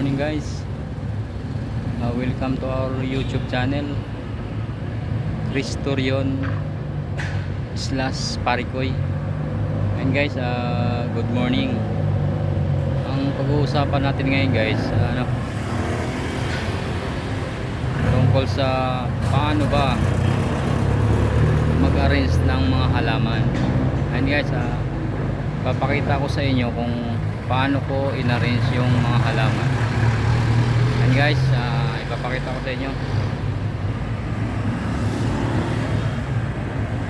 morning guys. Uh, Welcome to our YouTube channel. Christorion slash Parikoy. And guys, uh, good morning. Ang pag-uusapan natin ngayon guys ano, Tungkol sa paano ba mag-arrange ng mga halaman. And guys, uh, papakita ko sa inyo kung paano ko in-arrange yung mga halaman and guys. Ah, ipapakita ko sa inyo.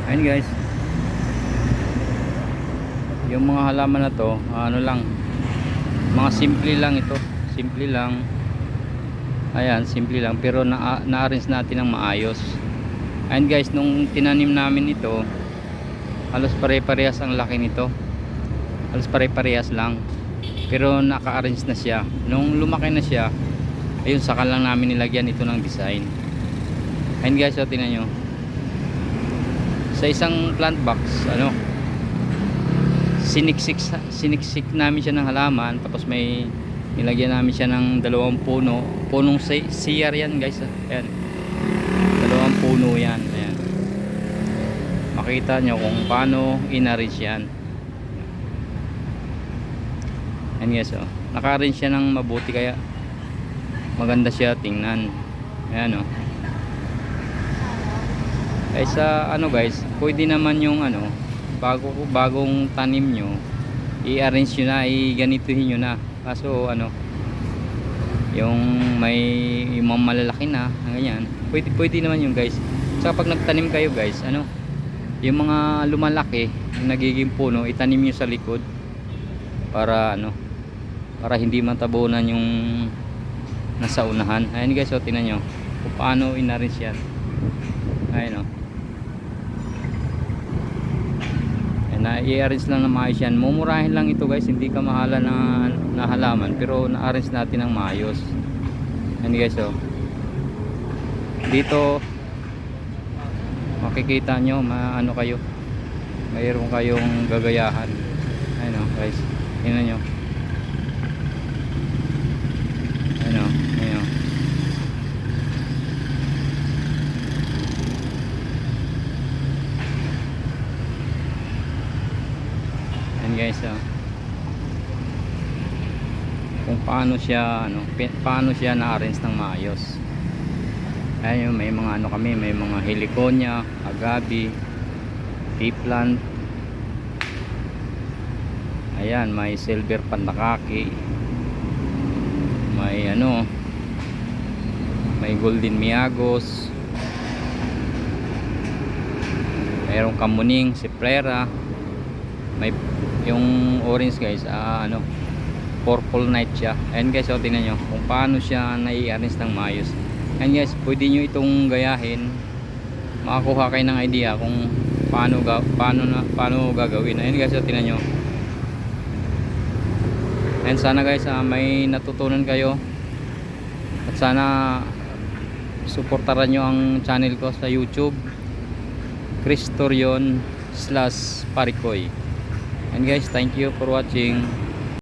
And guys. Yung mga halaman na to ano lang. Mga simple lang ito. Simple lang. Ayan simple lang. Pero na- na-arrange natin ng maayos. And guys. Nung tinanim namin ito halos pare-parehas ang laki nito. Halos pare-parehas lang. Pero naka-arrange na siya. Nung lumaki na siya ayun saka lang namin nilagyan ito ng design. Ayun guys so tingnan nyo. Sa isang plant box ano siniksik siniksik namin siya ng halaman tapos may nilagyan namin siya ng dalawang puno. Punong siyar yan guys ah. ayan. Dalawang puno yan ayan. Makita nyo kung paano in-arrange yan. Ayan guys, oh. Naka-arrange siya ng mabuti kaya maganda siya tingnan. Ayan oh. Eh sa ano guys, pwede naman yung ano, bago bagong tanim nyo, i-arrange nyo na, i-ganituhin nyo na. Kaso ano, yung may yung mga malalaki na, ganyan. Pwede, pwede naman yung guys. Saka pag nagtanim kayo guys, ano, yung mga lumalaki, yung nagiging puno, itanim nyo sa likod para ano, para hindi matabunan yung nasa unahan. Ayan guys o tinan nyo kung paano in-arrange yan ayan o ayan na i-arrange lang na maayos yan. Mumurahin lang ito guys. Hindi ka mahala na, na halaman pero na-arrange natin ng maayos. Ayan guys o dito makikita nyo maano kayo. Mayroon kayong gagayahan. Ayan o guys. Tingnan nyo ano, ano. Yan guys, oh. Kung paano siya, ano, paano siya na-arrange ng maayos. Ayun, may mga ano kami, may mga heliconia, agabi, tea plant. Ayan, may silver pandakaki may ano may golden miagos mayroong kamuning si plera may yung orange guys ah, ano purple night siya. Ayan guys so tingnan nyo kung paano siya nai-arrange ng maayos. Ayan guys pwede nyo itong gayahin. Makakuha kayo ng idea kung paano, ga, paano, na, paano gagawin. Ayan guys so tingnan nyo. And sana guys ah, may natutunan kayo. At sana suportaran nyo ang channel ko sa YouTube. Christorion slash Parikoy and guys thank you for watching